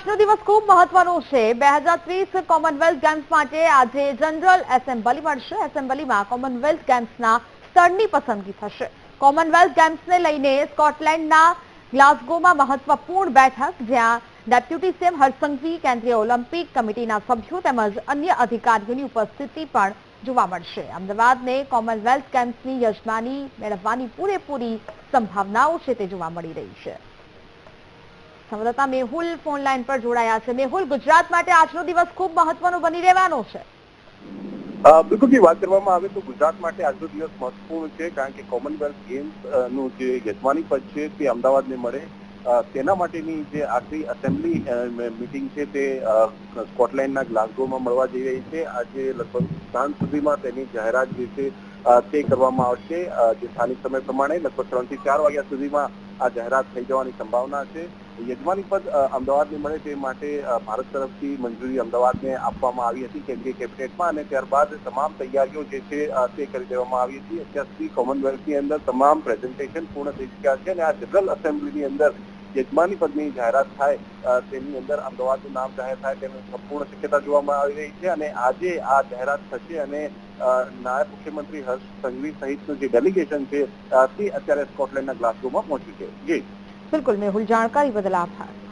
આજનો દિવસ ખૂબ મહત્વનો છે. બે હજાર ત્રીસ કોમનવેલ્થ ગેમ્સ માટે આજે જનરલ એસેમ્બલી મળશે. એસેમ્બલીમાં કોમનવેલ્થ ગેમ્સના સ્થળની પસંદગી થશે. કોમનવેલ્થ ગેમ્સને લઈને સ્કોટલેન્ડના ગ્લાસગોમાં મહત્વપૂર્ણ બેઠક, જ્યાં ડેપ્યુટી સીએમ હરસંઘવી, કેન્દ્રીય ઓલિમ્પિક કમિટીના સભ્યો તેમજ અન્ય અધિકારીઓની ઉપસ્થિતિ પણ જોવા મળશે. અમદાવાદને કોમનવેલ્થ ગેમ્સની યજમાની મેળવવાની પૂરેપૂરી સંભાવનાઓ છે તે જોવા મળી રહી છે. સંવાદદાતા મેહુલ ફોન લાઈન પર જોડાયા છે. મેહુલ, ગુજરાત માટે આજનો દિવસ ખૂબ મહત્વનો બની રહેવાનો છે. બિલકુલ વાત કરવામાં આવે તો ગુજરાત માટે આજનો દિવસ મહત્વપૂર્ણ છે કારણ કે કોમનવેલ્થ ગેમ્સનું જે યજમાની પદ છે તે અમદાવાદને મળે. તેના માટેની જે આખરી એસેમ્બલી મિટિંગ છે તે સ્કોટલેન્ડના ગ્લાસગોમાં મળવા જઈ રહી છે. આજે લગભગ સાંજ સુધીમાં તેની જાહેરાત જે છે તે કરવામાં આવશે. જે સ્થાનિક સમય પ્રમાણે લગભગ ત્રણથી ચાર વાગ્યા સુધીમાં આ જાહેરાત થઈ જવાની સંભાવના છે. યજમાની પદ અમદાવાદને મળે તે માટે ભારત તરફથી મંજૂરી અમદાવાદને આપવામાં આવી હતી કેન્દ્રીય કેબિનેટમાં અને ત્યારબાદ તમામ તૈયારીઓ જે છે તે કરી દેવામાં આવી હતી. અત્યાર સુધી કોમનવેલ્થની અંદર તમામ પ્રેઝન્ટેશન પૂર્ણ થઈ ચુક્યા છે અને આ જનરલ એસેમ્બલીની અંદર યજમાની પદની જાહેરાત થાય તેની અંદર અમદાવાદનું નામ જાહેર થાય તેની સંપૂર્ણ શક્યતા જોવામાં આવી રહી છે અને આજે આ જાહેરાત થશે અને નાયબ મુખ્યમંત્રી હર્ષ સંઘવી સહિતનું જે ડેલિગેશન છે તે અત્યારે સ્કોટલેન્ડના ગ્લાસગોમાં પહોંચ્યું છે. જી. બિલકુલ મેહુલ જાણકારી બદલ આભાર